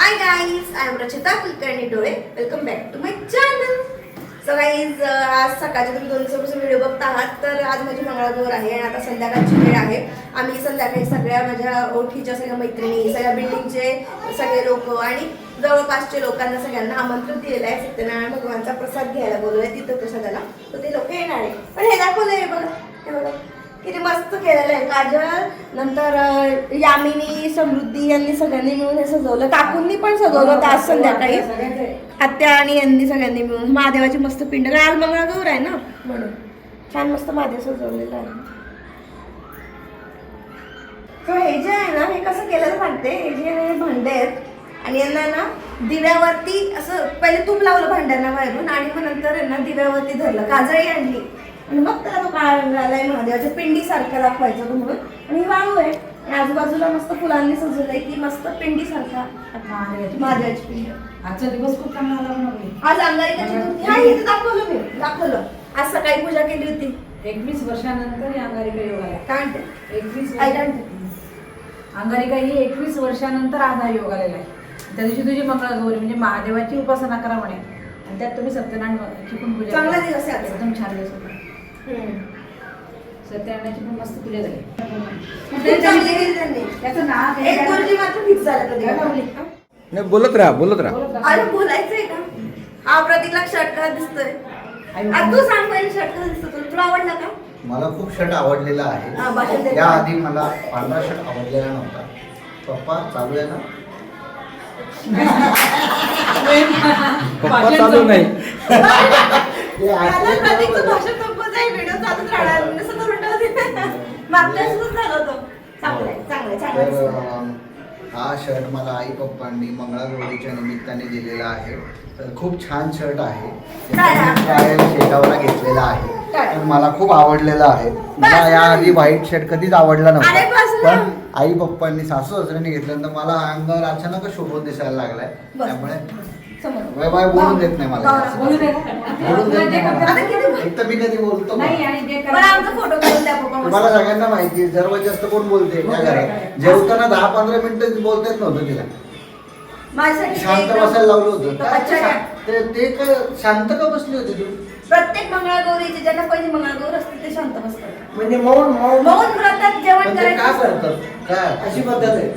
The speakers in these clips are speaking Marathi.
Hi guys I am Rachita Kulkarni डोळे welcome back to my channel so guys आज सकाळचे तुम्ही दोन दिवसापासून व्हिडिओ बघता आहात तर आज माझी मंगळागौर आहे आणि आता संध्याकाळची वेळ आहे. आम्ही संध्याकाळी सगळ्या माझ्या ओळखीच्या सगळ्या मैत्रिणी सगळ्या बिल्डिंगचे सगळे लोक आणि जवळपासचे लोकांना सगळ्यांना आमंत्रण दिलेलं आहे. सत्यनारायण भगवानचा प्रसाद घ्यायला बोलवलाय तिथं प्रसादाला. तर ते लोक येणार आहे पण हे दाखवलंय हे बघा हे बघा. किती मस्त केलेलं आहे. काजल नंतर यामिनी समृद्धी यांनी सगळ्यांनी मिळून हे सजवलं. काकूंनी पण सजवलं होतं आज संध्याकाळी. आत्या आणि यांनी सगळ्यांनी मिळून. महादेवाची मस्त पिंड. कारण आज मंगळागौर आहे ना? म्हणून. छान मस्त महादेव सजवलेलं आहे. हे जे आहे ना हे कसं केलं सांगते हे जे आहे हे भांडे आहेत. आणि यांना ना दिव्यावरती असं पहिले तूप लावलं भांड्यांना बाहेरून आणि मग नंतर यांना दिव्यावरती धरलं. काजळी आणली. आणि मग त्याला तो काळा रंग आलाय महादेवाच्या पिंडी सारखा दाखवायचा तो म्हणून. आणि ही वाळू आहे. आणि आजूबाजूला मस्त फुलांनी सजवलंय की मस्त पिंडी सारखा महादेवाची पिंड. आजचा दिवस खूप चांगला आला म्हणून. आज अंगारिकाची हा. इथे दाखवलं मी. दाखवलं. आज सकाळी पूजा केली होती. एकवीस वर्षानंतर ही अंगारिका योग आला काय म्हणते? एकवीस अंगारिका ही एकवीस वर्षानंतर आज हा योग आलेला आहे. त्या दिवशी तुझी मंगळागौरी म्हणजे महादेवाची उपासना करा म्हणे. आणि त्यात तुम्ही सत्यनारायणाची पण पूजा चांगला. दिवस आहे. एकदम छान दिवस होता. सत्यनारायणाची पण मस्त पूजा झाली. त्याचं नाव एक मात्र फिक्स? नाही बोलत राहा बोलत राहा. अरे बोलायचंय का? हा प्रतीकला शर्ट कसा दिसतोय. तू सांग पहिले शर्ट कसा दिसतो तुला. तुला आवडला का? मला खूप शर्ट आवडलेला हा, आहे. याआधी मला पांढरा शर्ट आवडलेला नव्हता. पप्पा चालू आहे ना? पप्पा चालू नाही. हे व्हिडिओ चालूच राहणार नुसतं ठेवते मागच्या झालं होतं चांगलंय चांगलं तर. अं, हा शर्ट मला आई पप्पांनी मंगळागौरीच्या निमित्ताने दिलेला आहे तर खूप छान शर्ट आहे हा? ट्रायल शेगावला घेतलेला आहे? तर मला खूप आवडलेला आहे मला बस. याआधी व्हाईट शर्ट कधीच आवडला अरे बस नव्हता ना. पण आई पप्पांनी सासू सासऱ्यांनी घेतल्यानंतर मला हा अंगावर अचानकच शोभून दिसायला लागलाय बस. त्यामुळे समोर. बाय बाय बोलून देत नाही मला बावळा. जास्त. बोलू दे का? बोलून देत नाही आता मला. किती- एक तर मी कधी बोलतो नाही का? आणि जे बरं करा- आमचा फोटो काढून द्या पप्पा तुम्हाला मस्त. सगळ्यांना माहिती आहे, सर्वात जास्त कोण बोलते त्या घरात जेवताना दहा पंधरा मिनिटं बोलतेच नव्हतं तिला माझ्यासाठी शांत एकदम- बसायला लावलं होतं तो काय बच्चा ते काय? शा- ते ते काय शांत का बसली होती तू प्रत्येक मंगळागौरीची ज्यांना पहिली मंगळागौर असते ते शांत बसतात म्हणजे मौन मौन मौन व्रतात जेवण ते काय करायचं करतात काय अशी पद्धत आहे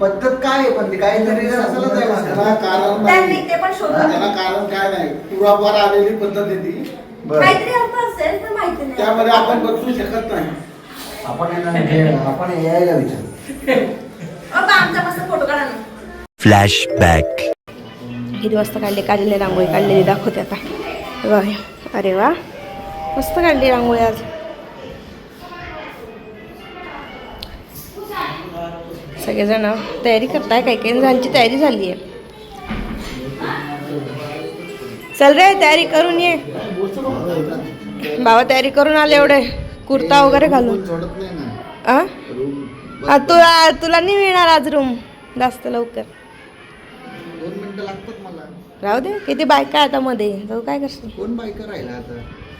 पद्धत काय आहे? पण ती काहीतरी reason असेलच आहे त्याला मागं. कारण त्यांनी नाही ते पण शोधून त्याला कारण काय नाही? पूर्वापार आलेली पद्धत आहे ती. बरं. काहीतरी अर्थ असेल पण माहिती नाही. त्यामध्ये आपण बदलू शकत नाही. आपण यांना हे- आपण यायला विचारू. अबा, आमचा मस्त फोटो काढा ना. Flashback. किती वाजता काढले? काढलेली रांगोळी काढलेली दाखवते आता. बघा. अरे वा. मस्त काढली रांगोळी आज. सगळेजण तयारी करताय काही काही जणांची तयारी झाली आहे चल रे तयारी करून ये. बाबा तयारी करून आले एवढे कुर्ता वगैरे घालून. आ, तुला तुला नाही मिळणार आज रूम जास्त लवकर. राहू दे किती बायका आता मध्ये. जाऊ काय करशील?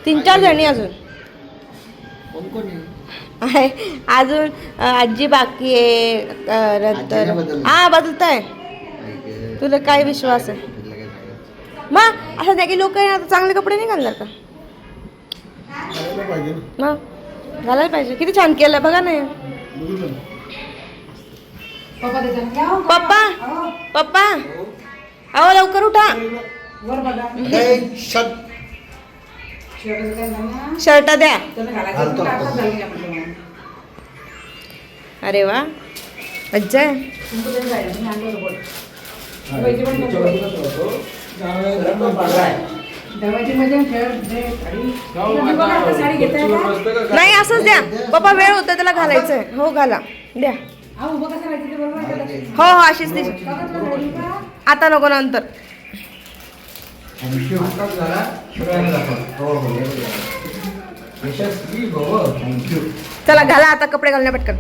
तीन चार जणी अजून. अजून आजी बाकी आहे नंतर. हा बदलताय ऐक, तुला काय विश्वास आहे? मग असं नाही की लोक आता चांगले कपडे नाही घालणार का करायला पाहिजे ना मग घालायला पाहिजे किती छान केलं बघा ना हे. बघितलं ना? पप्पा देतात. या पप्पा अहो, लवकर उठा? शर्ट द्या तुम्ही घालायचं घालतो. तर आताच घालून घ्या म्हटलं मला. अरे वा. मज्जा नाही असंच द्या. पप्पा वेळ होता त्याला घालायचंय. हो घाला. द्या. हो हो अशीच ती. आता नको नंतर. चला घाला आता कपडे घालण्या पटकन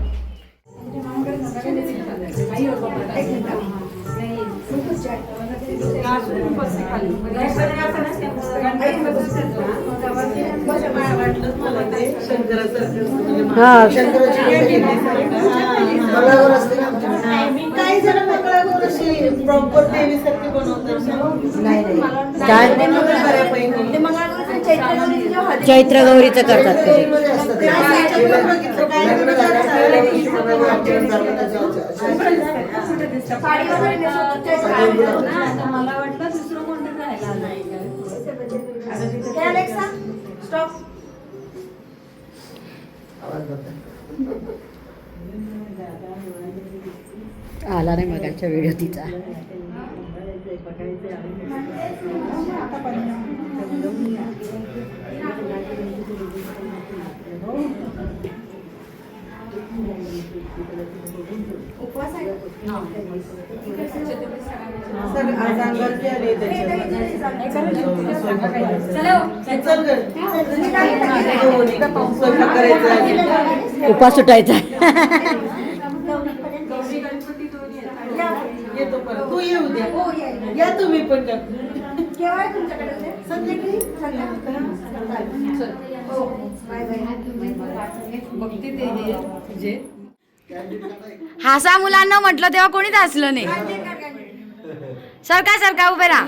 नाही होत बाबा. नाही. हा, सुरू बस आहे खाली. म्हणजे असं नाही, असं नाही. सगळ्यांकडे बस आहे. हा शंकराची भेट घेतली. मंगळागौर असते ना आमच्याकडे. काही जण मंगळागौर अशी प्रॉपर देवीसारखी बनवतात. चैत्र गौरीचं करतात. ते देवीमध्ये स्टॉप आला नाही मगाच्या व्हिडिओ तिचा. उपवास आहे आज आली. हो. उपास सुटायचा येतो परत. तू ये उद्या हो या या तुम्ही पण. केव्हा आहे तुमच्याकडे? संध्याकाळी? संध्याकाळी. हो बाय बाय. हसा मुलांना म्हटलं तेव्हा कोणीच हसलं नाही. सरका सरका उभे राहा.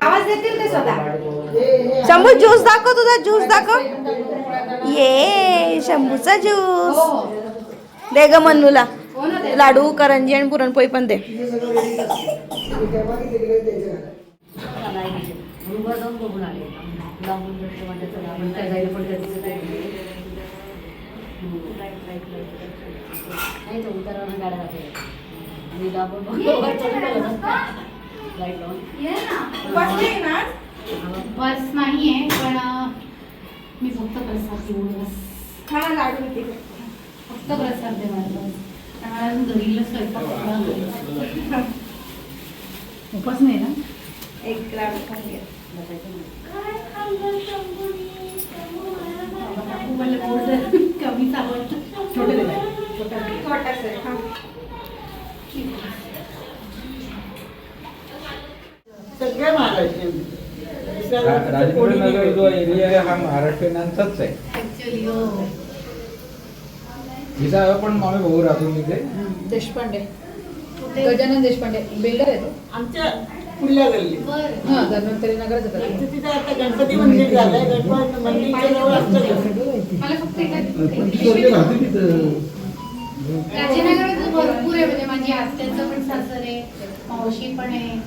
आवाज देतील ते स्वतः? शंभू ज्यूस दाखव तुझा ज्यूस दाखव. ये शंभूचा ज्यूस दे ग मन्नूला. लाडू करंजी आणि पुरणपोळी पण दे. बस नाही आहे पण अं, मी फक्त प्रसाद घेऊन बस. हा लाडू इथे. फक्त प्रसाद मला बस. कारण अजून घरीला स्वयंपाक करावा. उपास नाही ना? एक. मला गोड कमीच आवडतं छोटे हा. महाराष्ट्रीयन दुसऱ्या राजपूर कोणी नगर नाही. जो एरिया आहे हा महाराष्ट्रीयनांचाच आहे ऍक्च्युली हो तिचा पण आम्ही भाऊ राहतो तिथे देशपांडे गजानन देशपांडे बिल्डर आहे तो आमच्या पुढल्या गल्ली. बरं. हा धन्वंतरी नगरच होता. इथे तिथे आता गणपती मंदिर झालंय गणपती मंदिरच्या जवळ असतं घर. मला फक्त एका राजेनगरात भरपूर आहे म्हणजे माझी आत्याचं पण सासर आहे मावशी पण आहे.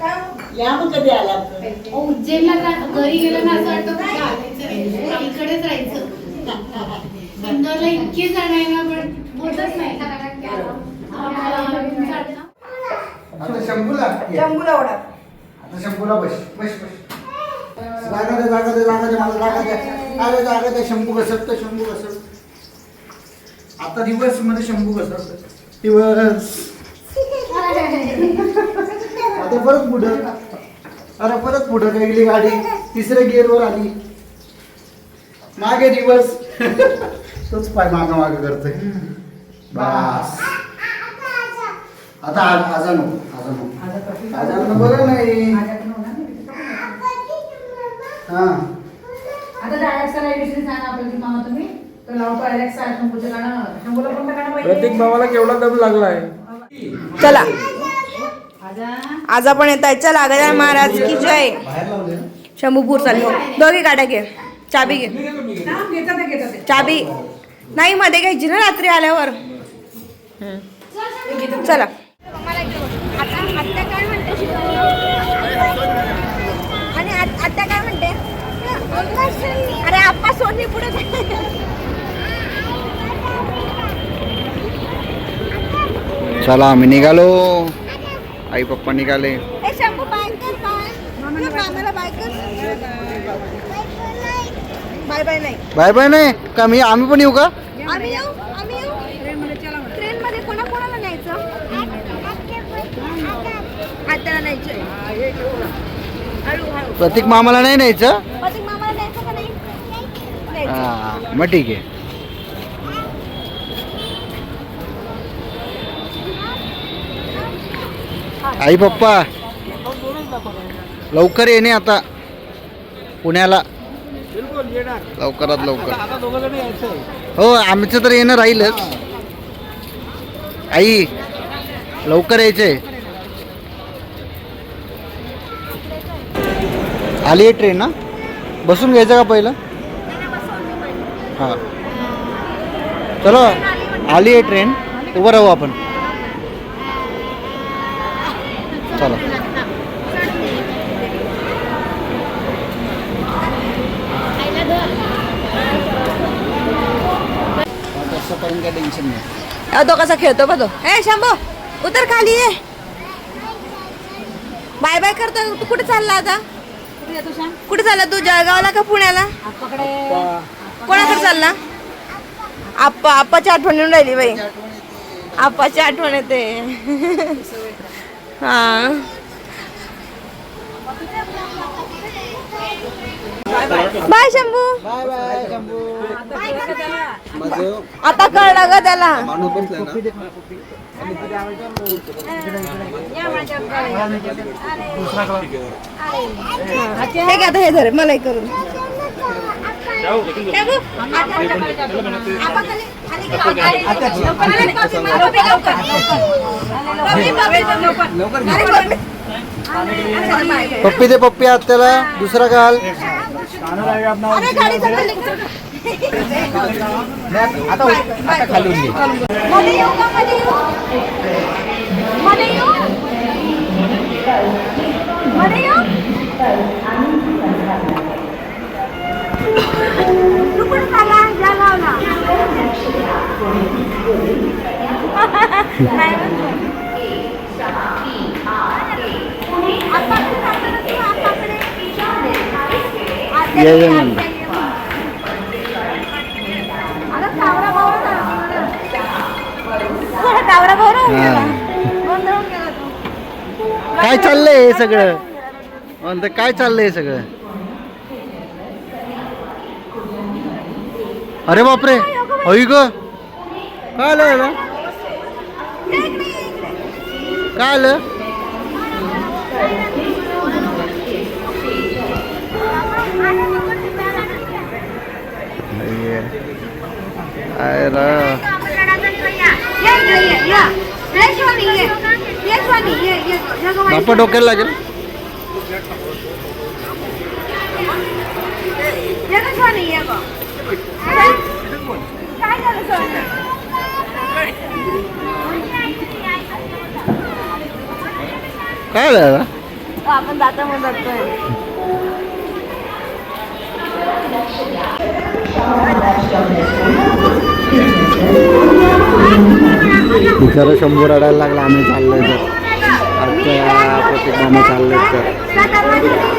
काय हो? या मग कधी आला अहो, उज्जैनला घरी गेलं ना असं वाटतं कुठे आलायचं इकडेच राहायचं. इंदोरला इतकी जण आहे ना पण होतच नाही. आता शंभूला ये. शंभूला ओढा. आता शंभूला बस बस बस. जागा दे जागा दे जागा दे मला जागा दे अरे जागा दे शंभू घसरत शंभू घसरत आता रिवर्समध्ये शंभू घसरत रिवर्स आता परत पुढं. अरे परत पुढं गेली गाडी? तिसऱ्या गिअरवर आली. मागे रिवर्स तोच पाय मागं मागं करतोय. बस. आता आ- आजा नको आजा नको आजांना बरं नाही हा आता डायरेक्टला एबीसी सांगा प्रतीक मामा तुम्ही तर लावतो अलेक्सा शंभूचं गाणं शंभूला कोणतं गाणं पाहिजे प्रत्येक भावाला केवढा दम लागलाय. चला. आजा. पण येत आहे चला गजानन महाराज की जय. शंभूपूर चालू. दोघी गाड्या घे चाबी घे. हा. चाबी. नाही मध्ये घ्यायची ना रात्री आल्यावर. चला. आणि आत- काय म्हणते? अरे आप्पा सोनी पुढे चला आम्ही निघालो. आई पप्पा निघाले. बाय बाय नाही. बाय बाय नाही. का मी आम्ही पण येऊ का? आम्ही येऊ ट्रेन मध्ये कोणा कोणाला न्यायचं प्रतीक मामाला नाही न्यायचं? अधिक मामाला न्यायचं का नाही? न्यायचं. हा मग ठीक आहे. आई पप्पा लवकर येणे आता. पुण्याला. लवकरात लवकर. हो आमचं तर येणं राहीलच. आई लवकर यायचे आली आहे ट्रेन ना? बसून घ्यायचं का पहिलं? हां. चलो आली आहे ट्रेन उभं राहू आपण. चला. काय टेन्शन नाही अहो तो कसा खेळतो बघ तो. ए शंभो उतर खाली ये. बाय बाय करतो तू कुठे चालला आता? कुठे चालला तू? जळगावला का पुण्याला? कोणाकडे चालला? आप्पा आप्पाची आठवण येऊन राहिली बाई. आप्पाची आठवण येते. हा. Bye Shambhu. Bye bye Shambhu आता कळलं ग त्याला. हे घ्या हे धर मला करून. पप्पी दे पप्पी आत त्याला दुसरा घाल. आता आता खाली घे मध्ये येऊ का मध्ये येऊ मध्ये येऊ मध्ये येऊ तू कुठे चालला जळगावला नाही म्हणतो. आपाकडे जातो ना तू, आपाकडे. ये, ये म्हणलं. काय चाललंय हे सगळं म्हणत काय चाललंय हे सगळं अरे बापरे होई ग काय आलं याला? काय आलं काय रा. ये डोक्याला लागेल. काय आपण म्हणून बिचारा शंभर रडायला लागला आम्ही चाललोय तर आजच्या प्रत्येक मामा चाललोय तर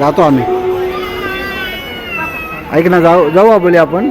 जातो आम्ही. ऐक ना जाऊ जाऊ आपले आपण.